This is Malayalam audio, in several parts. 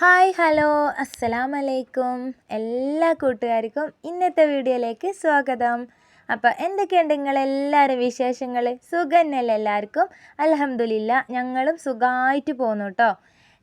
ഹായ് ഹലോ അസ്സലാം അലൈക്കും എല്ലാ കൂട്ടുകാർക്കും ഇന്നത്തെ വീഡിയോയിലേക്ക് സ്വാഗതം. അപ്പോൾ എന്തൊക്കെയുണ്ട് നിങ്ങളെല്ലാവരും വിശേഷങ്ങൾ സുഖന്നല്ലേ എല്ലാവർക്കും? അലഹമുല്ല ഞങ്ങളും സുഖമായിട്ട് പോകുന്നു കേട്ടോ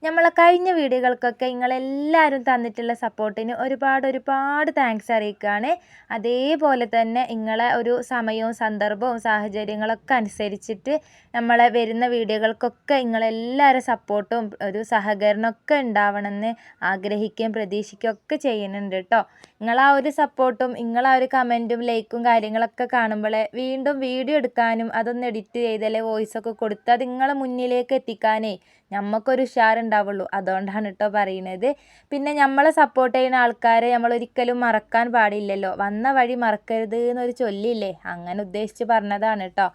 നമ്മളെ കഴിഞ്ഞ വീഡിയോകൾക്കൊക്കെ നിങ്ങളെല്ലാവരും തന്നിട്ടുള്ള സപ്പോർട്ടിന് ഒരുപാട് ഒരുപാട് താങ്ക്സ് അറിയിക്കുകയാണ്. അതേപോലെ തന്നെ നിങ്ങളെ ഒരു സമയവും സന്ദർഭവും സാഹചര്യങ്ങളൊക്കെ അനുസരിച്ചിട്ട് നമ്മളെ വരുന്ന വീഡിയോകൾക്കൊക്കെ നിങ്ങളെല്ലാവരും സപ്പോർട്ടും ഒരു സഹകരണമൊക്കെ ഉണ്ടാവണമെന്ന് ആഗ്രഹിക്കുകയും പ്രതീക്ഷിക്കുകയും ഒക്കെ ചെയ്യുന്നുണ്ട് കേട്ടോ. നിങ്ങളാ ഒരു സപ്പോർട്ടും നിങ്ങളാ ഒരു കമന്റും ലൈക്കും കാര്യങ്ങളൊക്കെ കാണുമ്പോൾ വീണ്ടും വീഡിയോ എടുക്കാനും അതൊന്ന് എഡിറ്റ് ചെയ്തല്ലേ വോയിസൊക്കെ കൊടുത്ത് അത് നിങ്ങളെ മുന്നിലേക്ക് എത്തിക്കാനേ നമുക്കൊരു ഉഷാറുണ്ടാവുള്ളൂ. അതുകൊണ്ടാണ് കേട്ടോ പറയുന്നത് പിന്നെ നമ്മളെ സപ്പോർട്ട് ചെയ്യുന്ന ആൾക്കാരെ നമ്മൾ ഒരിക്കലും മറക്കാൻ പാടില്ലല്ലോ. വന്ന വഴി മറക്കരുത് എന്നൊരു ചൊല്ലില്ലേ? അങ്ങനെ ഉദ്ദേശിച്ച് പറഞ്ഞതാണ് കേട്ടോ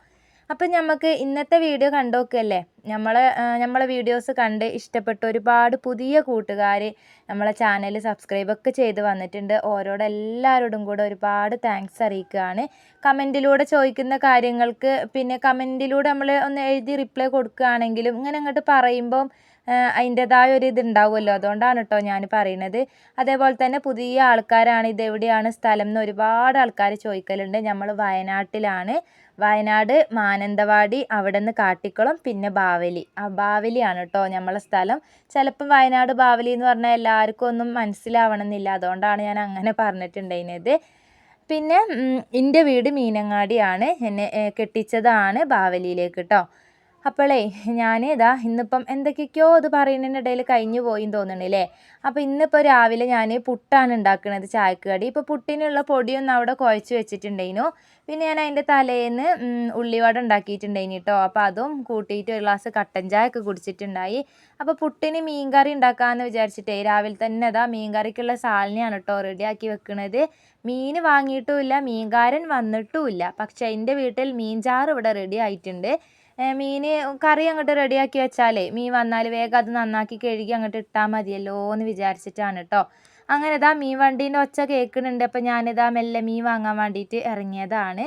അപ്പം നമുക്ക് ഇന്നത്തെ വീഡിയോ കണ്ടു നോക്കുകയല്ലേ നമ്മൾ നമ്മളെ വീഡിയോസ് കണ്ട് ഇഷ്ടപ്പെട്ട ഒരുപാട് പുതിയ കൂട്ടുകാർ നമ്മളെ ചാനൽ സബ്സ്ക്രൈബൊക്കെ ചെയ്ത് വന്നിട്ടുണ്ട്. ഓരോടെ എല്ലാവരോടും കൂടെ ഒരുപാട് താങ്ക്സ് അറിയിക്കുകയാണ്. കമന്റിലൂടെ ചോദിക്കുന്ന കാര്യങ്ങൾക്ക് പിന്നെ കമന്റിലൂടെ നമ്മൾ ഒന്ന് എഴുതി റിപ്ലൈ കൊടുക്കുകയാണെങ്കിലും ഇങ്ങനെ അങ്ങോട്ട് പറയുമ്പം അതിന്റെതായ ഒരു ഇത് ഉണ്ടാവുമല്ലോ അതുകൊണ്ടാണ് കേട്ടോ ഞാൻ പറയുന്നത് അതേപോലെ തന്നെ പുതിയ ആൾക്കാരാണ് ഇത് എവിടെയാണ് സ്ഥലം എന്ന് ഒരുപാട് ആൾക്കാർ ചോദിക്കലുണ്ട്. നമ്മൾ വയനാട്ടിലാണ്. വയനാട് മാനന്തവാടി അവിടെ നിന്ന് കാട്ടിക്കുളം പിന്നെ ബാവലി. ആ ബാവലിയാണ് കേട്ടോ നമ്മളെ സ്ഥലം. ചിലപ്പം വയനാട് ബാവലി എന്ന് പറഞ്ഞാൽ എല്ലാവർക്കും ഒന്നും മനസ്സിലാവണമെന്നില്ല അതുകൊണ്ടാണ് ഞാൻ അങ്ങനെ പറഞ്ഞിട്ടുണ്ടായിരുന്നത് പിന്നെ എന്റെ വീട് മീനങ്ങാടിയാണ്. എന്നെ കെട്ടിച്ചതാണ് ബാവലിയിലേക്ക് കേട്ടോ അപ്പോളേ ഞാൻ ഇതാ ഇന്നിപ്പം എന്തൊക്കെയൊക്കെയോ അത് പറയുന്നതിന്റെ ഇടയിൽ കഴിഞ്ഞു പോയി തോന്നണില്ലേ? അപ്പോൾ ഇന്നിപ്പോൾ രാവിലെ ഞാൻ പുട്ടാണ് ഉണ്ടാക്കുന്നത് ചായക്കടി. കടി ഇപ്പോൾ പുട്ടിനുള്ള പൊടിയൊന്നും അവിടെ കുഴച്ച് വെച്ചിട്ടുണ്ടായിരുന്നു പിന്നെ ഞാൻ അതിന്റെ തലേന്ന് ഉള്ളിവട ഉണ്ടാക്കിയിട്ടുണ്ടായിന് കേട്ടോ അപ്പോൾ അതും കൂട്ടിയിട്ട് ഒരു ഗ്ലാസ് കട്ടൻ ചായ ഒക്കെ കുടിച്ചിട്ടുണ്ടായി. അപ്പോൾ പുട്ടിന് മീൻ കറി ഉണ്ടാക്കാമെന്ന് വിചാരിച്ചിട്ടേ രാവിലെ തന്നെ അതാ മീൻ കറിക്കുള്ള സാലിനെയാണ് കേട്ടോ റെഡിയാക്കി വെക്കുന്നത് മീൻ വാങ്ങിയിട്ടുമില്ല മീൻകാരൻ വന്നിട്ടുമില്ല പക്ഷേ എന്റെ വീട്ടിൽ മീൻചാറ് ഇവിടെ റെഡി ആയിട്ടുണ്ട്. മീൻ കറി അങ്ങോട്ട് റെഡിയാക്കി വെച്ചാലേ മീൻ വന്നാൽ വേഗം അത് നന്നാക്കി കഴുകി അങ്ങോട്ട് ഇട്ടാൽ മതിയല്ലോ എന്ന് വിചാരിച്ചിട്ടാണ് കേട്ടോ അങ്ങനെ ഇതാ മീൻ വണ്ടീന്റെ ഒച്ച കേൾക്കുന്നുണ്ട് അപ്പോൾ ഞാനിതാ മെല്ലെ മീൻ വാങ്ങാൻ വേണ്ടിയിട്ട് ഇറങ്ങിയതാണ്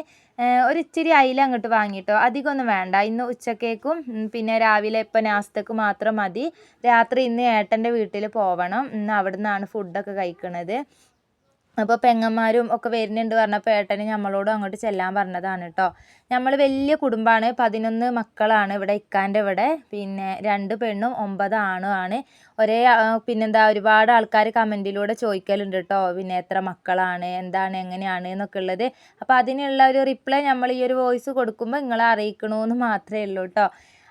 ഒരു ഇച്ചിരി അയില അങ്ങോട്ട് വാങ്ങിട്ടോ. അധികമൊന്നും വേണ്ട. ഇന്ന് ഉച്ചക്കേക്കും പിന്നെ രാവിലെ ഇപ്പം നാസ്തക്ക് മാത്രം മതി. രാത്രി ഇന്ന് ഏട്ടന്റെ വീട്ടിൽ പോവണം. ഇന്ന് അവിടെ നിന്നാണ് ഫുഡൊക്കെ കഴിക്കണത്. അപ്പോൾ പെങ്ങന്മാരും ഒക്കെ വരുന്നുണ്ട് പറഞ്ഞപ്പോൾ ഏട്ടന് നമ്മളോടും അങ്ങോട്ട് ചെല്ലാൻ പറഞ്ഞതാണ് കേട്ടോ നമ്മൾ വലിയ കുടുംബമാണ് പതിനൊന്ന് മക്കളാണ് ഇവിടെ ഇക്കാന്റെ ഇവിടെ. പിന്നെ രണ്ട് പെണ്ണും ഒമ്പത് ആണും ആണ്. ഒരേ പിന്നെന്താ ഒരുപാട് ആൾക്കാർ കമന്റിലൂടെ ചോദിക്കലുണ്ട് കേട്ടോ പിന്നെ എത്ര മക്കളാണ് എന്താണ് എങ്ങനെയാണ് എന്നൊക്കെ ഉള്ളത്. അപ്പോൾ അതിനുള്ള ഒരു റിപ്ലൈ നമ്മൾ ഈ ഒരു വോയിസ് കൊടുക്കുമ്പോൾ നിങ്ങളെ അറിയിക്കണമെന്ന് മാത്രമേ ഉള്ളൂ കേട്ടോ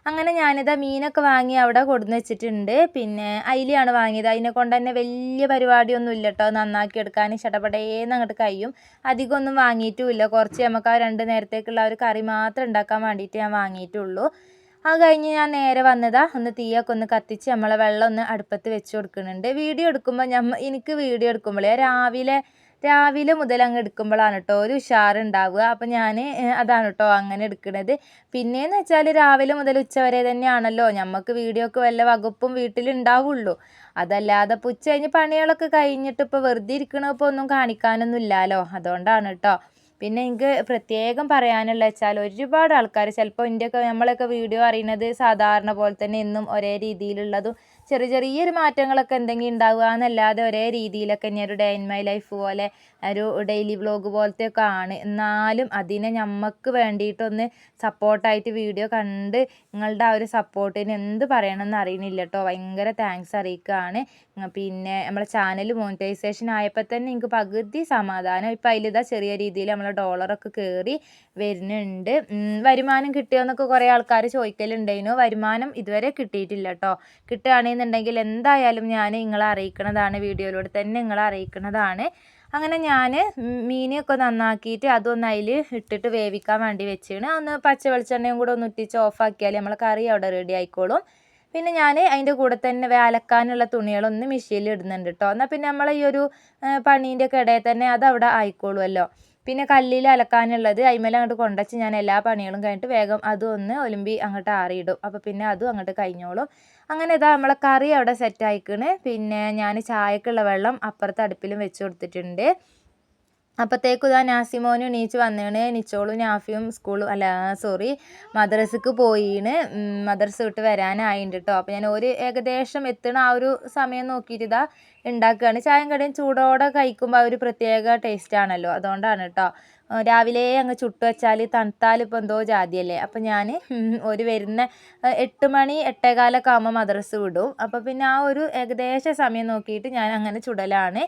അങ്ങനെ ഞാനിതാ മീനൊക്കെ വാങ്ങി അവിടെ കൊടുന്ന് വെച്ചിട്ടുണ്ട്. പിന്നെ അയിലയാണ് വാങ്ങിയത്. അതിനെ കൊണ്ട് തന്നെ വലിയ പരിപാടിയൊന്നും ഇല്ല കേട്ടോ നന്നാക്കി എടുക്കാൻ ചടപടേന്ന് അങ്ങോട്ട് കഴിയും അധികമൊന്നും വാങ്ങിയിട്ടുമില്ല. കുറച്ച് നമുക്ക് ആ രണ്ട് നേരത്തേക്കുള്ള ഒരു കറി മാത്രം ഉണ്ടാക്കാൻ വേണ്ടിയിട്ട് ഞാൻ വാങ്ങിയിട്ടുള്ളൂ. അത് കഴിഞ്ഞ് ഞാൻ നേരെ വന്നതാ. ഒന്ന് തീയൊക്കെ ഒന്ന് കത്തിച്ച് നമ്മളെ വെള്ളം ഒന്ന് അടുപ്പത്ത് വെച്ച് കൊടുക്കുന്നുണ്ട്. വീഡിയോ എടുക്കുമ്പോൾ ഞമ്മ എനിക്ക് വീഡിയോ എടുക്കുമ്പോഴേ രാവിലെ രാവിലെ മുതൽ അങ്ങ് എടുക്കുമ്പോഴാണ് കേട്ടോ ഒരു ഉഷാറുണ്ടാവുക. അപ്പം ഞാൻ അതാണ് കേട്ടോ അങ്ങനെ എടുക്കുന്നത് പിന്നെയെന്ന് വെച്ചാൽ രാവിലെ മുതൽ ഉച്ച വരെ തന്നെയാണല്ലോ. നമുക്ക് വീഡിയോക്ക് വല്ല വകുപ്പും വീട്ടിലുണ്ടാവുള്ളൂ. അതല്ലാതെ ഇപ്പോൾ ഉച്ച കഴിഞ്ഞ് പണികളൊക്കെ കഴിഞ്ഞിട്ട് ഇപ്പോൾ വെറുതെ ഇരിക്കണപ്പോൾ ഒന്നും കാണിക്കാനൊന്നും ഇല്ലല്ലോ അതുകൊണ്ടാണ് കേട്ടോ പിന്നെ എനിക്ക് പ്രത്യേകം പറയാനുള്ള വെച്ചാൽ ഒരുപാട് ആൾക്കാർ ചിലപ്പോൾ എന്റെയൊക്കെ നമ്മളൊക്കെ വീഡിയോ അറിയുന്നത് സാധാരണ പോലെ തന്നെ എന്നും ഒരേ രീതിയിലുള്ളതും ചെറിയ ചെറിയൊരു മാറ്റങ്ങളൊക്കെ എന്തെങ്കിലും ഉണ്ടാവുക എന്നല്ലാതെ ഒരേ രീതിയിലൊക്കെ ഇനി ഒരു ഡേ ഇൻ മൈ ലൈഫ് പോലെ ഒരു ഡെയിലി വ്ലോഗ് പോലത്തെയൊക്കെ ആണ് എന്നാലും അതിനെ നമുക്ക് വേണ്ടിയിട്ടൊന്ന് സപ്പോർട്ടായിട്ട് വീഡിയോ കണ്ട് നിങ്ങളുടെ ആ ഒരു സപ്പോർട്ടിന് എന്ത് പറയണമെന്ന് അറിയണില്ല കേട്ടോ ഭയങ്കര താങ്ക്സ് അറിയിക്കുകയാണ്. പിന്നെ നമ്മളെ ചാനൽ മോണിറ്റൈസേഷൻ ആയപ്പോൾ തന്നെ എനിക്ക് പകുതി സമാധാനം. ഇപ്പം അതിലിതാ ചെറിയ രീതിയിൽ നമ്മളെ ഡോളറൊക്കെ കയറി വരുന്നുണ്ട്. വരുമാനം കിട്ടിയോന്നൊക്കെ കുറേ ആൾക്കാർ ചോദിക്കലുണ്ടായിരുന്നു. വരുമാനം ഇതുവരെ കിട്ടിയിട്ടില്ല കേട്ടോ കിട്ടുകയാണെന്നുണ്ടെങ്കിൽ എന്തായാലും ഞാൻ നിങ്ങളെ അറിയിക്കുന്നതാണ് വീഡിയോയിലൂടെ തന്നെ നിങ്ങളെ അറിയിക്കുന്നതാണ് അങ്ങനെ ഞാൻ മീനൊക്കെ നന്നാക്കിയിട്ട് അതൊന്ന് അതിൽ ഇട്ടിട്ട് വേവിക്കാൻ വേണ്ടി വെച്ചാണ്. ഒന്ന് പച്ച വെളിച്ചെണ്ണയും കൂടെ ഒന്ന് ഇട്ടിച്ച് ഓഫാക്കിയാൽ നമ്മളെ കറി അവിടെ റെഡി ആയിക്കോളും. പിന്നെ ഞാൻ അതിന്റെ കൂടെ തന്നെ വേലക്കാനുള്ള തുണികളൊന്ന് മെഷീനിൽ ഇടുന്നുണ്ട് കേട്ടോ എന്നാൽ പിന്നെ നമ്മൾ ഈ ഒരു പണീന്റെ ഒക്കെ ഇടയിൽ തന്നെ അത് അവിടെ ആയിക്കോളുമല്ലോ പിന്നെ കല്ലിൽ അലക്കാനുള്ളത് അതിമേലെ അങ്ങോട്ട് കൊണ്ടുവച്ച് ഞാൻ എല്ലാ പണികളും കഴിഞ്ഞിട്ട് വേഗം അതും ഒന്ന് ഒലുമ്പി അങ്ങോട്ട് ആറിയിടും. അപ്പോൾ പിന്നെ അതും അങ്ങോട്ട് കഴിഞ്ഞോളും. അങ്ങനെ ഇതാ നമ്മളെ കറി അവിടെ സെറ്റ് പിന്നെ ഞാൻ ചായക്കുള്ള വെള്ളം അപ്പുറത്തെ അടുപ്പിലും വെച്ച് കൊടുത്തിട്ടുണ്ട്. അപ്പോഴത്തേക്കും ഇതാ നാസിമോനും എണീച്ച് വന്നേണ്. നിച്ചോളും നാഫിയും സ്കൂളും അല്ല സോറി മദ്രസക്ക് പോയിണ്. മദ്രസ വിട്ട് വരാനായിട്ടുണ്ട് കേട്ടോ അപ്പോൾ ഞാൻ ഒരു ഏകദേശം എത്തണ ആ ഒരു സമയം നോക്കിയിട്ട് ഇതാ ഉണ്ടാക്കുകയാണ് ചായം കടയും ചൂടോടെ കഴിക്കുമ്പോൾ ആ ഒരു പ്രത്യേക ടേസ്റ്റ് ആണല്ലോ. അതുകൊണ്ടാണ് കേട്ടോ രാവിലെ അങ്ങ് ചുട്ട് വെച്ചാൽ തണുത്താൽ ഇപ്പോൾ എന്തോ ജാതിയല്ലേ? അപ്പോൾ ഞാൻ ഒരു വരുന്ന എട്ട് മണി എട്ടേകാലൊക്കെ ആകുമ്പോൾ മദ്രസ വിടും. അപ്പോൾ പിന്നെ ആ ഒരു ഏകദേശ സമയം നോക്കിയിട്ട് ഞാൻ അങ്ങനെ ചുടലാണ്.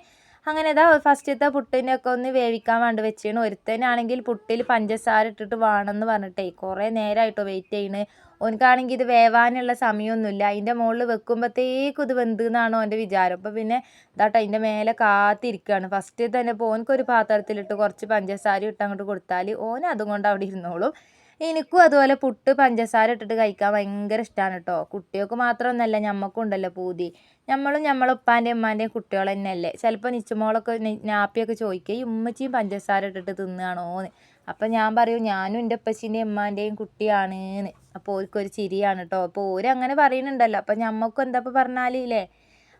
അങ്ങനെ ഇതാ ഫസ്റ്റത്തെ പുട്ടിനൊക്കെ ഒന്ന് വേവിക്കാൻ വേണ്ടി വെച്ചിരുന്നു ഒരുത്തനാണെങ്കിൽ പുട്ടിൽ പഞ്ചസാര ഇട്ടിട്ട് വേണമെന്ന് പറഞ്ഞിട്ടേ കുറേ നേരമായിട്ടോ വെയിറ്റ് ചെയ്യണേ. ഓനക്കാണെങ്കിൽ ഇത് വേവാനുള്ള സമയമൊന്നുമില്ല. അതിന്റെ മുകളിൽ വെക്കുമ്പോഴത്തേക്കും ഇത് വെന്ത് എന്നാണ് വിചാരം. അപ്പോൾ പിന്നെ ഇതാട്ടോ അതിന്റെ മേലെ കാത്തിരിക്കുകയാണ്. ഫസ്റ്റ് തന്നെ ഇപ്പോൾ ഓനക്കൊരു പാത്രത്തിലിട്ട് കുറച്ച് പഞ്ചസാര ഇട്ട് അങ്ങോട്ട് കൊടുത്താൽ ഓൻ അതുകൊണ്ട് അവിടെ ഇരുന്നോളും. എനിക്കും അതുപോലെ പുട്ട് പഞ്ചസാര ഇട്ടിട്ട് കഴിക്കാൻ ഭയങ്കര ഇഷ്ടമാണ് കേട്ടോ കുട്ടികൾക്ക് മാത്രമൊന്നുമല്ല ഞമ്മക്കും ഉണ്ടല്ലോ പൂതി. നമ്മളും നമ്മളെ ഉപ്പാന്റെയും ഉമ്മാന്റെയും കുട്ടികൾ തന്നെയല്ലേ. ചിലപ്പോൾ നിച്ചുമോളൊക്കെ നാപ്പിയൊക്കെ ചോദിക്കുക ഈ ഉമ്മച്ചിയും പഞ്ചസാര ഇട്ടിട്ട് തിന്നുകയാണോന്ന് അപ്പം ഞാൻ പറയും ഞാനും എന്റെ ഉപ്പച്ചീന്റെയും ഉമ്മാന്റെയും കുട്ടിയാണെന്ന്. അപ്പോൾ ഓർക്കൊരു ചിരിയാണ് കേട്ടോ അപ്പോൾ ഓരങ്ങനെ പറയുന്നുണ്ടല്ലോ. അപ്പം ഞമ്മക്കും എന്താ ഇപ്പോൾ പറഞ്ഞാലേ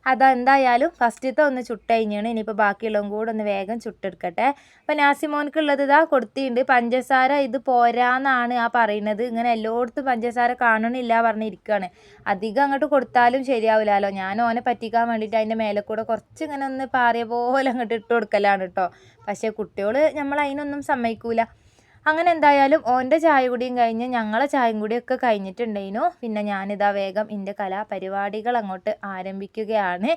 അതെന്തായാലും ഫസ്റ്റത്തെ ഒന്ന് ചുട്ടഴിഞ്ഞാണ്. ഇനിയിപ്പോൾ ബാക്കിയുള്ളതും കൂടെ ഒന്ന് വേഗം ചുട്ടെടുക്കട്ടെ. അപ്പോൾ നാസിമോൻക്കുള്ളത് ഇതാ കൊടുത്തിട്ടുണ്ട്. പഞ്ചസാര ഇത് പോരാന്നാണ് ആ പറയുന്നത്. ഇങ്ങനെ എല്ലായിടത്തും പഞ്ചസാര കാണണില്ല പറഞ്ഞിരിക്കുകയാണ് അധികം അങ്ങോട്ട് കൊടുത്താലും ശരിയാവില്ലല്ലോ. ഞാൻ ഓനെ പറ്റിക്കാൻ വേണ്ടിയിട്ട് അതിന്റെ മേലെ കൂടെ കുറച്ച് ഇങ്ങനെ ഒന്ന് പാറിയ പോലെ അങ്ങോട്ട് ഇട്ട് കൊടുക്കലാണ് കേട്ടോ പക്ഷേ കുട്ടികൾ നമ്മൾ അതിനൊന്നും സമ്മതിക്കൂല. അങ്ങനെ എന്തായാലും ഓന്റെ ചായ കുടിയും കഴിഞ്ഞ് ഞങ്ങളെ ചായയും കൂടിയൊക്കെ കഴിഞ്ഞിട്ടുണ്ടായിരുന്നു പിന്നെ ഞാനിതാ വേഗം എന്റെ കലാപരിപാടികൾ അങ്ങോട്ട് ആരംഭിക്കുകയാണ്.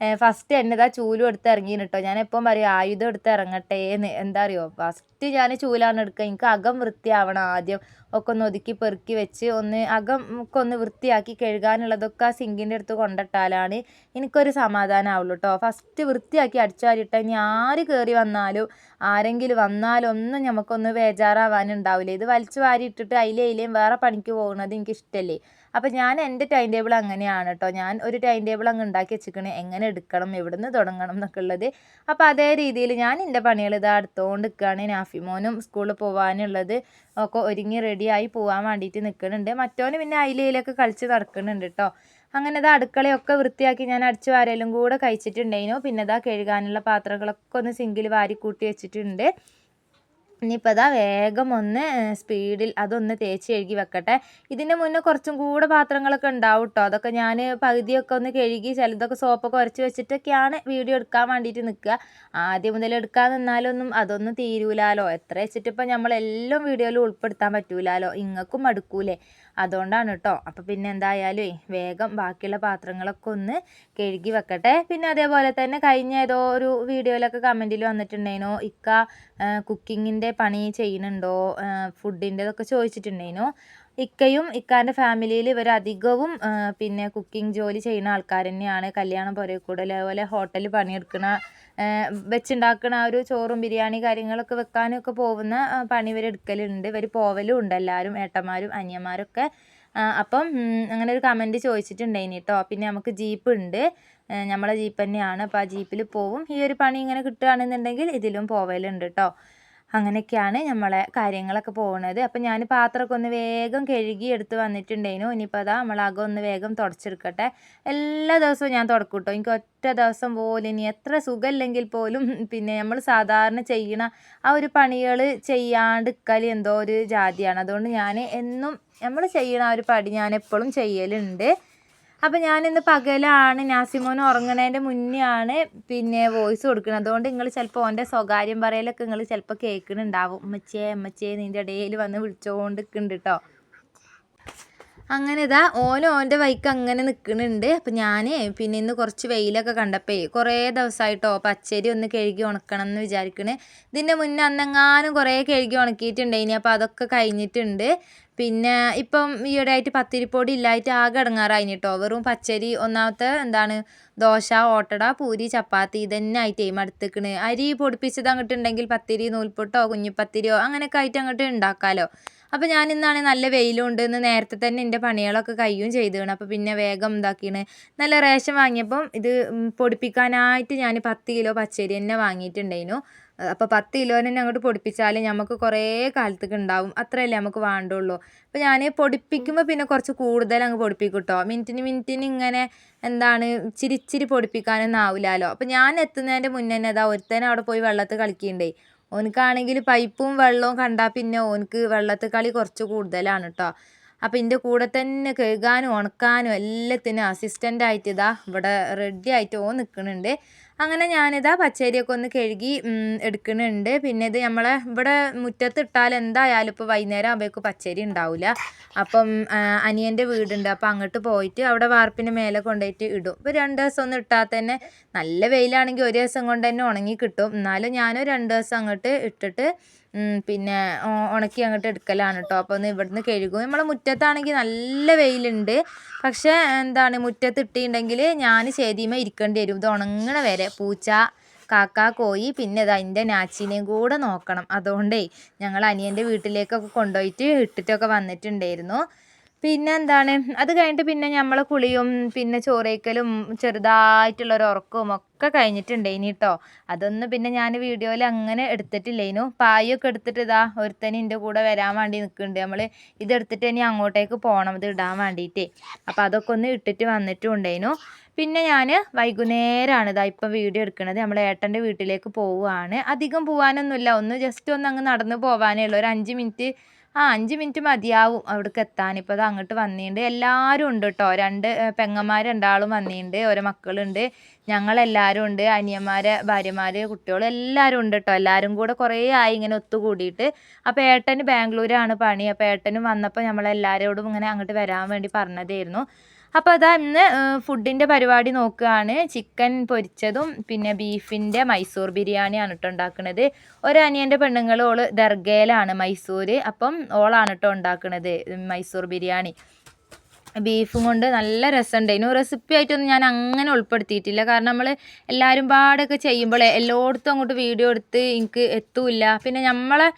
ഫസ്റ്റ് എന്നതാ ചൂലും എടുത്ത് ഇറങ്ങിന് കേട്ടോ ഞാൻ എപ്പം പറയും ആയുധം എടുത്ത് ഇറങ്ങട്ടെ എന്ന്. എന്താ അറിയോ? ഫസ്റ്റ് ഞാൻ ചൂലാണ് എടുക്കുക എനിക്ക് അകം വൃത്തിയാവണം ആദ്യം. ഒക്കെ ഒന്ന് ഒതുക്കി പെറുക്കി വെച്ച് ഒന്ന് അകം ഒക്കെ ഒന്ന് വൃത്തിയാക്കി കഴുകാനുള്ളതൊക്കെ ആ സിങ്കിന്റെ അടുത്ത് കൊണ്ടിട്ടാലാണ് എനിക്കൊരു സമാധാനമാവുള്ളൂ കേട്ടോ ഫസ്റ്റ് വൃത്തിയാക്കി അടിച്ചാരിട്ടാൽ ഇനി ആര് കയറി വന്നാലും ആരെങ്കിലും വന്നാലും ഒന്നും നമുക്കൊന്ന് ബേജാറാവാനുണ്ടാവില്ല ഇത് വലിച്ചു വാരി ഇട്ടിട്ട് അതിലേയിലേയും വേറെ പണിക്ക് പോകുന്നത് എനിക്ക് ഇഷ്ടമല്ലേ അപ്പോൾ ഞാൻ എന്റെ ടൈം ടേബിൾ അങ്ങനെയാണ് കേട്ടോ ഞാൻ ഒരു ടൈം ടേബിൾ അങ്ങ് ഉണ്ടാക്കി വെച്ചിരിക്കണേ. എങ്ങനെ എടുക്കണം എവിടുന്ന് തുടങ്ങണം എന്നൊക്കെ ഉള്ളത്. അപ്പോൾ അതേ രീതിയിൽ ഞാൻ എന്റെ പണികൾ ഇത് അടുത്തുകൊണ്ട് നിൽക്കുകയാണ് നാഫിമോനും സ്കൂളിൽ പോകാനുള്ളത് ഒക്കെ ഒരുങ്ങി റെഡിയായി പോകാൻ വേണ്ടിയിട്ട് നിൽക്കുന്നുണ്ട് മറ്റോന് പിന്നെ അയിലയിലൊക്കെ കളിച്ച് നടക്കുന്നുണ്ട് കേട്ടോ അങ്ങനെ ഇതാ അടുക്കളയൊക്കെ വൃത്തിയാക്കി ഞാൻ അടിച്ചു വാരലും കൂടെ കഴിച്ചിട്ടുണ്ടായിരുന്നു പിന്നെ ഇതാ കഴുകാനുള്ള പാത്രങ്ങളൊക്കെ ഒന്ന് സിങ്കിൽ വാരി കൂട്ടി വെച്ചിട്ടുണ്ട്. ഇനിയിപ്പോൾ അതാ വേഗം ഒന്ന് സ്പീഡിൽ അതൊന്ന് തേച്ച് കഴുകി വെക്കട്ടെ. ഇതിന് മുന്നേ കുറച്ചും കൂടെ പാത്രങ്ങളൊക്കെ ഉണ്ടാവും കേട്ടോ അതൊക്കെ ഞാൻ പകുതിയൊക്കെ ഒന്ന് കഴുകി ചിലതൊക്കെ സോപ്പൊക്കെ ഉരച്ച് വെച്ചിട്ടൊക്കെയാണ് വീഡിയോ എടുക്കാൻ വേണ്ടിയിട്ട് നിൽക്കുക. ആദ്യം മുതൽ എടുക്കാൻ നിന്നാലൊന്നും അതൊന്നും തീരൂലാലോ. എത്ര വെച്ചിട്ടിപ്പോൾ നമ്മളെല്ലാം വീഡിയോയിൽ ഉൾപ്പെടുത്താൻ പറ്റൂലാലോ. ഇങ്ങക്കും മടുക്കൂലേ. അതുകൊണ്ടാണ് കേട്ടോ അപ്പോൾ പിന്നെ എന്തായാലും വേഗം ബാക്കിയുള്ള പാത്രങ്ങളൊക്കെ ഒന്ന് കഴുകി വെക്കട്ടെ. പിന്നെ അതേപോലെ തന്നെ കഴിഞ്ഞ ഏതോ ഒരു വീഡിയോയിലൊക്കെ കമന്റിൽ വന്നിട്ടുണ്ടായിരുന്നു ഇക്ക കുക്കിങ്ങിന്റെ പണി ചെയ്യുന്നുണ്ടോ ഫുഡിന്റെതൊക്കെ ചോദിച്ചിട്ടുണ്ടായിരുന്നു ഇക്കയും ഇക്കാന്റെ ഫാമിലിയിൽ ഇവർ അധികവും പിന്നെ കുക്കിംഗ് ജോലി ചെയ്യുന്ന ആൾക്കാർ തന്നെയാണ് കല്യാണം പുരക്കൂടെ അതേപോലെ ഹോട്ടലിൽ പണിയെടുക്കുന്ന വെച്ചുണ്ടാക്കുന്ന ആ ഒരു ചോറും ബിരിയാണി കാര്യങ്ങളൊക്കെ വെക്കാനൊക്കെ പോകുന്ന പണി ഇവർ എടുക്കലുണ്ട്. ഇവർ പോവലും ഉണ്ട് എല്ലാവരും ഏട്ടന്മാരും അനിയന്മാരൊക്കെ. അപ്പം അങ്ങനെ ഒരു കമന്റ് ചോദിച്ചിട്ടുണ്ടായിന് കേട്ടോ പിന്നെ നമുക്ക് ജീപ്പ് ഉണ്ട്. നമ്മളെ ജീപ്പ് തന്നെയാണ്. അപ്പോൾ ആ ജീപ്പിൽ പോവും. ഈ ഒരു പണി ഇങ്ങനെ കിട്ടുകയാണെന്നുണ്ടെങ്കിൽ ഇതിലും പോവലുണ്ട് കേട്ടോ അങ്ങനെയൊക്കെയാണ് നമ്മളെ കാര്യങ്ങളൊക്കെ പോകുന്നത്. അപ്പം ഞാൻ പാത്രമൊക്കെ ഒന്ന് വേഗം കഴുകി എടുത്ത് വന്നിട്ടുണ്ടേനു. ഇനിയിപ്പോൾ അതാ നമ്മൾ അകം ഒന്ന് വേഗം തുടച്ചെടുക്കട്ടെ. എല്ലാ ദിവസവും ഞാൻ തുടക്കും കേട്ടോ എനിക്ക് ഒറ്റ ദിവസം പോലും ഇനി എത്ര സുഖമില്ലെങ്കിൽ പോലും പിന്നെ നമ്മൾ സാധാരണ ചെയ്യണ ആ ഒരു പണികൾ ചെയ്യാണ്ട് ഇക്കൽ എന്തോ ഒരു ജാതിയാണ്. അതുകൊണ്ട് ഞാൻ എന്നും നമ്മൾ ചെയ്യണ ആ ഒരു പടി ഞാൻ എപ്പോഴും ചെയ്യലുണ്ട്. അപ്പോൾ ഞാനിന്ന് പകലാണ് നാസിമോൻ ഉറങ്ങണേന്റെ മുന്നേ ആണ് പിന്നെ വോയിസ് കൊടുക്കുന്നത് അതുകൊണ്ട് നിങ്ങൾ ചിലപ്പോൾ ഓന്റെ സ്വകാര്യം പറയലൊക്കെ നിങ്ങൾ ചിലപ്പോൾ കേൾക്കുന്നുണ്ടാവും അമ്മച്ചേ അമ്മച്ചേ നിന്റെ ഇടയിൽ വന്ന് വിളിച്ചുകൊണ്ട് നിൽക്കുന്നുണ്ട് കേട്ടോ അങ്ങനെ ഇതാ ഓനും ഓന്റെ വൈക്ക് അങ്ങനെ നിൽക്കുന്നുണ്ട് അപ്പം ഞാൻ പിന്നെ ഇന്ന് കുറച്ച് വെയിലൊക്കെ കണ്ടപ്പേ കുറേ ദിവസമായിട്ടോ പച്ചരി ഒന്ന് കഴുകി ഉണക്കണം എന്ന് വിചാരിക്കണേ. ഇതിന്റെ മുന്നേ അന്നെങ്ങാനും കുറേ കഴുകി ഉണക്കിയിട്ടുണ്ടായിനി. അപ്പോൾ അതൊക്കെ കഴിഞ്ഞിട്ടുണ്ട്. പിന്നെ ഇപ്പം ഈയിടെയായിട്ട് പത്തിരിപ്പൊടി ഇല്ലായിട്ട് ആകെ ഇടങ്ങാറായി കേട്ടോ വെറും പച്ചരി ഒന്നാമത്തെ എന്താണ്? ദോശ ഓട്ടട പൂരി ചപ്പാത്തി ഇതന്നെ ആയിട്ട് മടുത്തിക്കണ്. അരി പൊടിപ്പിച്ചത് അങ്ങോട്ട് ഉണ്ടെങ്കിൽ പത്തിരി നൂൽപുട്ടോ കുഞ്ഞിപ്പത്തിരിയോ അങ്ങനെയൊക്കെ ആയിട്ട് അങ്ങോട്ട് ഉണ്ടാക്കാമല്ലോ അപ്പോൾ ഞാൻ ഇന്നാണ് നല്ല വെയിലുണ്ട് എന്ന് നേരത്തെ തന്നെ എന്റെ പണികളൊക്കെ കയ്യും ചെയ്തുകയാണ് അപ്പോൾ പിന്നെ വേഗം ഇതാക്കിയാണ് നല്ല റേഷൻ വാങ്ങിയപ്പം ഇത് പൊടിപ്പിക്കാനായിട്ട് ഞാൻ പത്ത് കിലോ പച്ചരി തന്നെ വാങ്ങിയിട്ടുണ്ടായിരുന്നു അപ്പോൾ പത്ത് കിലോനെ അങ്ങോട്ട് പൊടിപ്പിച്ചാൽ നമുക്ക് കുറേ കാലത്തേക്ക് ഉണ്ടാവും അത്രയല്ലേ നമുക്ക് വേണ്ടുള്ളൂ. അപ്പോൾ ഞാൻ പൊടിപ്പിക്കുമ്പോൾ പിന്നെ കുറച്ച് കൂടുതൽ അങ്ങ് പൊടിപ്പിക്കും കേട്ടോ മിനിറ്റിന് മിനിറ്റിന് ഇങ്ങനെ എന്താണ് ഇച്ചിരി പൊടിപ്പിക്കാനൊന്നും ആവില്ലല്ലോ അപ്പോൾ ഞാൻ എത്തുന്നതിന്റെ മുന്നേ തന്നെ അതാ ഒരുത്തനെ അവിടെ പോയി വെള്ളത്തിൽ കളിക്കുന്നുണ്ടേ ഓനക്കാണെങ്കിൽ പൈപ്പും വെള്ളവും കണ്ടാൽ പിന്നെ ഓനക്ക് വെള്ളത്തിൽ കളി കുറച്ച് കൂടുതലാണ് കേട്ടോ അപ്പോൾ എന്റെ കൂടെ തന്നെ കഴുകാനും ഉണക്കാനും എല്ലാത്തിനും അസിസ്റ്റന്റ് ആയിട്ട് ഇതാ ഇവിടെ റെഡി ആയിട്ട് ഓൻ നിൽക്കുന്നുണ്ട് അങ്ങനെ ഞാനിതാ പച്ചരിയൊക്കെ ഒന്ന് കഴുകി എടുക്കുന്നുണ്ട്. പിന്നെ ഇത് നമ്മളെ ഇവിടെ മുറ്റത്ത് ഇട്ടാൽ എന്തായാലും ഇപ്പോൾ വൈകുന്നേരം ആകുമ്പോഴേക്കും പച്ചരി ഉണ്ടാവില്ല അപ്പം അനിയന്റെ വീടുണ്ട്. അപ്പോൾ അങ്ങോട്ട് പോയിട്ട് അവിടെ വാർപ്പിന്റെ മേലെ കൊണ്ടുപോയിട്ട് ഇടും. ഇപ്പോൾ രണ്ട് ദിവസം ഒന്നും ഇട്ടാൽ തന്നെ നല്ല വെയിലാണെങ്കിൽ ഒരു ദിവസം കൊണ്ട് തന്നെ ഉണങ്ങി കിട്ടും. എന്നാലും ഞാനും രണ്ട് ദിവസം അങ്ങോട്ട് ഇട്ടിട്ട് പിന്നെ ഉണക്കി അങ്ങോട്ട് എടുക്കലാണ് കേട്ടോ അപ്പോൾ ഒന്ന് ഇവിടുന്ന് കഴുകും. നമ്മളെ മുറ്റത്താണെങ്കിൽ നല്ല വെയിലുണ്ട്. പക്ഷേ എന്താണ് മുറ്റത്ത് ഇട്ടിട്ടുണ്ടെങ്കിൽ ഞാൻ ചേതിമ ഇരിക്കേണ്ടി വരും. ഇത് ഉണങ്ങണ വരെ. പൂച്ച കാക്ക കോയി പിന്നെ ഇത് അതിന്റെ നാച്ചിനെയും കൂടെ നോക്കണം. അതുകൊണ്ടേ ഞങ്ങൾ അനിയന്റെ വീട്ടിലേക്കൊക്കെ കൊണ്ടുപോയിട്ട് ഇട്ടിട്ടൊക്കെ വന്നിട്ടുണ്ടായിരുന്നു. പിന്നെ എന്താണ് അത് കഴിഞ്ഞിട്ട് പിന്നെ നമ്മൾ കുളിയും പിന്നെ ചോറേക്കലും ചെറുതായിട്ടുള്ളൊരു ഉറക്കവും ഒക്കെ കഴിഞ്ഞിട്ടുണ്ടേനി കേട്ടോ അതൊന്നും പിന്നെ ഞാൻ വീഡിയോയിൽ അങ്ങനെ എടുത്തിട്ടില്ലേനു. പായൊക്കെ എടുത്തിട്ട് ഇതാ ഒരുത്തന് എന്റെ കൂടെ വരാൻ വേണ്ടി നിൽക്കുന്നുണ്ട് നമ്മൾ ഇതെടുത്തിട്ട് ഇനി അങ്ങോട്ടേക്ക് പോകണം ഇത് ഇടാൻ വേണ്ടിയിട്ടേ അപ്പോൾ അതൊക്കെ ഒന്ന് ഇട്ടിട്ട് വന്നിട്ടും ഉണ്ടായിരുന്നു പിന്നെ ഞാൻ വൈകുന്നേരമാണ് ഇതാ ഇപ്പം വീഡിയോ എടുക്കുന്നത് നമ്മൾ ഏട്ടന്റെ വീട്ടിലേക്ക് പോവുകയാണ് അധികം പോകാനൊന്നുമില്ല ഒന്ന് ജസ്റ്റ് ഒന്ന് അങ്ങ് നടന്ന് പോവാനേ ഉള്ളൂ. ഒരു അഞ്ച് മിനിറ്റ് ആ അഞ്ച് മിനിറ്റ് മതിയാവും അവിടേക്ക് എത്താൻ. ഇപ്പോൾ അത് അങ്ങോട്ട് വന്നിട്ടുണ്ട് എല്ലാവരും ഉണ്ട് കേട്ടോ രണ്ട് പെങ്ങന്മാർ രണ്ടാളും വന്നിട്ടുണ്ട് ഓരോ മക്കളുണ്ട്. ഞങ്ങളെല്ലാവരും ഉണ്ട്. അനിയന്മാരെ ഭാര്യമാർ കുട്ടികൾ എല്ലാവരും ഉണ്ട് കേട്ടോ എല്ലാവരും കൂടെ കുറേ ആയി ഇങ്ങനെ ഒത്തുകൂടിയിട്ട്. അപ്പോൾ ഏട്ടന് ബാംഗ്ലൂരാണ് പണി. അപ്പോൾ ഏട്ടനും വന്നപ്പോൾ നമ്മളെല്ലാവരോടും ഇങ്ങനെ അങ്ങോട്ട് വരാൻ വേണ്ടി പറഞ്ഞതായിരുന്നു. അപ്പോൾ അതാ ഇന്ന് ഫുഡിന്റെ പരിപാടി നോക്കുകയാണ്. ചിക്കൻ പൊരിച്ചതും പിന്നെ ബീഫിന്റെ മൈസൂർ ബിരിയാണിയാണ് കേട്ടോ ഉണ്ടാക്കുന്നത് ഒരനിയന്റെ പെണ്ണുങ്ങൾ ഓൾ ദർഗയിലാണ് മൈസൂർ അപ്പം ഓളാണ് കേട്ടോ ഉണ്ടാക്കുന്നത് മൈസൂർ ബിരിയാണി. ബീഫും കൊണ്ട് നല്ല രസമുണ്ട്. രസമുണ്ടായിരുന്നു റെസിപ്പി ആയിട്ടൊന്നും ഞാൻ അങ്ങനെ ഉൾപ്പെടുത്തിയിട്ടില്ല. കാരണം നമ്മൾ എല്ലാവരും പാടൊക്കെ ചെയ്യുമ്പോൾ എല്ലായിടത്തും അങ്ങോട്ട് വീഡിയോ എടുത്ത് എനിക്ക് എത്തൂല്ല. പിന്നെ നമ്മളെ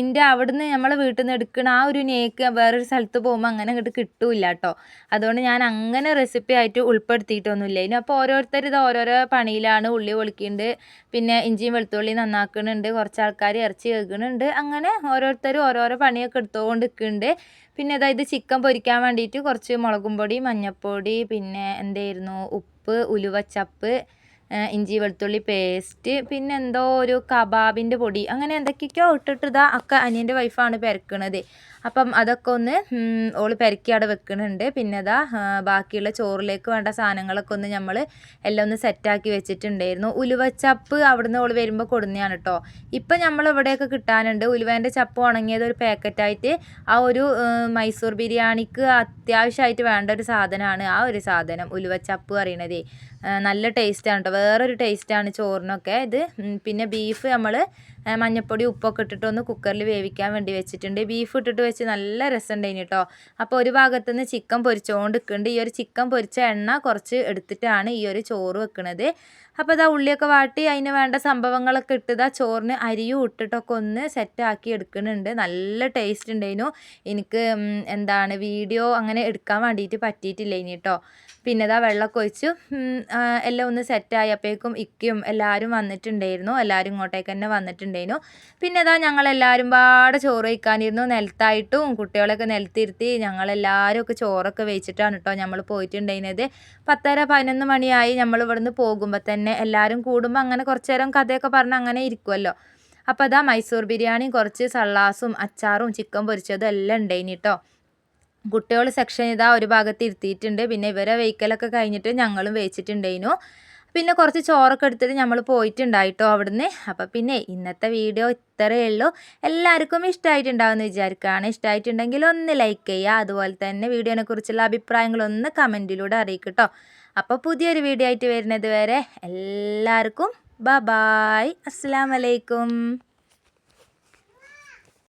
എന്റെ അവിടുന്ന് നമ്മളെ വീട്ടിൽ നിന്ന് എടുക്കുന്ന ആ ഒരു നേക്ക് വേറൊരു സ്ഥലത്ത് പോകുമ്പോൾ അങ്ങനെ അങ്ങോട്ട് കിട്ടൂല കേട്ടോ അതുകൊണ്ട് ഞാൻ അങ്ങനെ റെസിപ്പി ആയിട്ട് ഉൾപ്പെടുത്തിയിട്ടൊന്നുമില്ല. ഇനി അപ്പോൾ ഓരോരുത്തർ ഇത് ഓരോരോ പണിയിലാണ് ഉള്ളി പൊളിക്കുന്നുണ്ട് പിന്നെ ഇഞ്ചിയും വെളുത്തുള്ളി നന്നാക്കുന്നുണ്ട് കുറച്ച് ആൾക്കാർ ഇറച്ചി കേൾക്കുന്നുണ്ട് അങ്ങനെ ഓരോരുത്തരും ഓരോരോ പണിയൊക്കെ എടുത്തുകൊണ്ട് നിൽക്കുന്നുണ്ട് പിന്നെ അതായത് ചിക്കൻ പൊരിക്കാൻ വേണ്ടിയിട്ട് കുറച്ച് മുളകും പൊടി മഞ്ഞൾപ്പൊടി പിന്നെ എന്തായിരുന്നു ഉപ്പ് ഉലുവച്ചപ്പ് ഇഞ്ചി വെളുത്തുള്ളി പേസ്റ്റ് പിന്നെ എന്തോ ഒരു കബാബിന്റെ പൊടി അങ്ങനെ എന്തൊക്കെയൊക്കെയോ ഇട്ടിട്ട് ഇതാ ഒക്കെ അനിയന്റെ വൈഫാണ് പെരക്കണത്. അപ്പം അതൊക്കെ ഒന്ന് ഓൾ പെരക്കി അവിടെ വെക്കുന്നുണ്ട് പിന്നെ അതാ ബാക്കിയുള്ള ചോറിലേക്ക് വേണ്ട സാധനങ്ങളൊക്കെ ഒന്ന് നമ്മൾ എല്ലാം ഒന്ന് സെറ്റാക്കി വെച്ചിട്ടുണ്ടായിരുന്നു. ഉലുവച്ചപ്പ് അവിടുന്ന് ഓൾ വരുമ്പോൾ കൊടുന്നതാണ് കേട്ടോ ഇപ്പം നമ്മൾ ഇവിടെയൊക്കെ കിട്ടാനുണ്ട്. ഉലുവേന്റെ ചപ്പ് ഉണങ്ങിയത് ഒരു പാക്കറ്റായിട്ട് ആ ഒരു മൈസൂർ ബിരിയാണിക്ക് അത്യാവശ്യമായിട്ട് വേണ്ട ഒരു സാധനമാണ് ആ ഒരു സാധനം ഉലുവച്ചപ്പ് പറയണതേ. നല്ല ടേസ്റ്റാണ് കേട്ടോ വേറൊരു ടേസ്റ്റാണ് ചോറിനൊക്കെ. ഇത് പിന്നെ ബീഫ് നമ്മൾ മഞ്ഞപ്പൊടി ഉപ്പൊക്കെ ഇട്ടിട്ട് ഒന്ന് കുക്കറിൽ വേവിക്കാൻ വേണ്ടി വെച്ചിട്ടുണ്ട്. ബീഫ് ഇട്ടിട്ട് വെച്ച് നല്ല രസമുണ്ടായിന് കേട്ടോ അപ്പോൾ ഒരു ഭാഗത്തു നിന്ന് ചിക്കൻ പൊരിച്ചുകൊണ്ട് നിൽക്കുന്നുണ്ട് ഈ ഒരു ചിക്കൻ പൊരിച്ച എണ്ണ കുറച്ച് എടുത്തിട്ടാണ് ഈ ഒരു ചോറ് വെക്കുന്നത് അപ്പോൾ ഇതാ ഉള്ളിയൊക്കെ വാട്ടി അതിന് വേണ്ട സംഭവങ്ങളൊക്കെ ഇട്ടതാ ചോറിന് അരിയും ഇട്ടിട്ടൊക്കെ ഒന്ന് സെറ്റാക്കി എടുക്കുന്നുണ്ട്. നല്ല ടേസ്റ്റ് ഉണ്ടായിരുന്നു എനിക്ക് എന്താണ് വീഡിയോ അങ്ങനെ എടുക്കാൻ വേണ്ടിയിട്ട് പറ്റിയിട്ടില്ല ഇനി കേട്ടോ പിന്നെ ഇതാ വെള്ളമൊക്കെ ഒഴിച്ച് എല്ലാം ഒന്ന് സെറ്റായി അപ്പോഴേക്കും ഇക്കും എല്ലാവരും വന്നിട്ടുണ്ടായിരുന്നു. എല്ലാവരും ഇങ്ങോട്ടേക്ക് തന്നെ വന്നിട്ടുണ്ടായിരുന്നു. പിന്നെ ഇതാ ഞങ്ങളെല്ലാവരും പാടെ ചോറ് വയ്ക്കാനിരുന്നു നിലത്തായിട്ടും കുട്ടികളൊക്കെ നിലത്തിരുത്തി ഞങ്ങളെല്ലാവരും ഒക്കെ ചോറൊക്കെ വെച്ചിട്ടാണ് കേട്ടോ നമ്മൾ പോയിട്ടുണ്ടായിരുന്നത്. പത്തര പതിനൊന്ന് മണിയായി നമ്മൾ ഇവിടുന്ന് പോകുമ്പോൾ തന്നെ എല്ലാവരും കൂടുമ്പോൾ അങ്ങനെ കുറച്ച് നേരം കഥയൊക്കെ പറഞ്ഞ് അങ്ങനെ ഇരിക്കുമല്ലോ അപ്പോൾ അതാ മൈസൂർ ബിരിയാണി കുറച്ച് സള്ളാസും അച്ചാറും ചിക്കൻ പൊരിച്ചതും എല്ലാം ഉണ്ടായിനി കേട്ടോ. കുട്ടികൾ സെക്ഷൻ ഇതാ ഒരു ഭാഗത്ത് ഇരുത്തിയിട്ടുണ്ട്. പിന്നെ ഇവരെ വെയ്ക്കലൊക്കെ കഴിഞ്ഞിട്ട് ഞങ്ങളും വെച്ചിട്ടുണ്ടായിരുന്നു പിന്നെ കുറച്ച് ചോറൊക്കെ എടുത്തിട്ട് നമ്മൾ പോയിട്ടുണ്ടായിട്ടോ അവിടുന്ന്. അപ്പം പിന്നെ ഇന്നത്തെ വീഡിയോ ഇത്രയേ ഉള്ളൂ. എല്ലാവർക്കും ഇഷ്ടമായിട്ടുണ്ടാവുമെന്ന് വിചാരിക്കുകയാണ്. ഇഷ്ടമായിട്ടുണ്ടെങ്കിൽ ഒന്ന് ലൈക്ക് ചെയ്യുക. അതുപോലെ തന്നെ വീഡിയോനെ കുറിച്ചുള്ള അഭിപ്രായങ്ങളൊന്ന് കമന്റിലൂടെ അറിയിക്കട്ടോ. അപ്പോൾ പുതിയൊരു വീഡിയോ ആയിട്ട് വരുന്നത് വരെ എല്ലാവർക്കും ബായ് അസ്സാം വലൈക്കും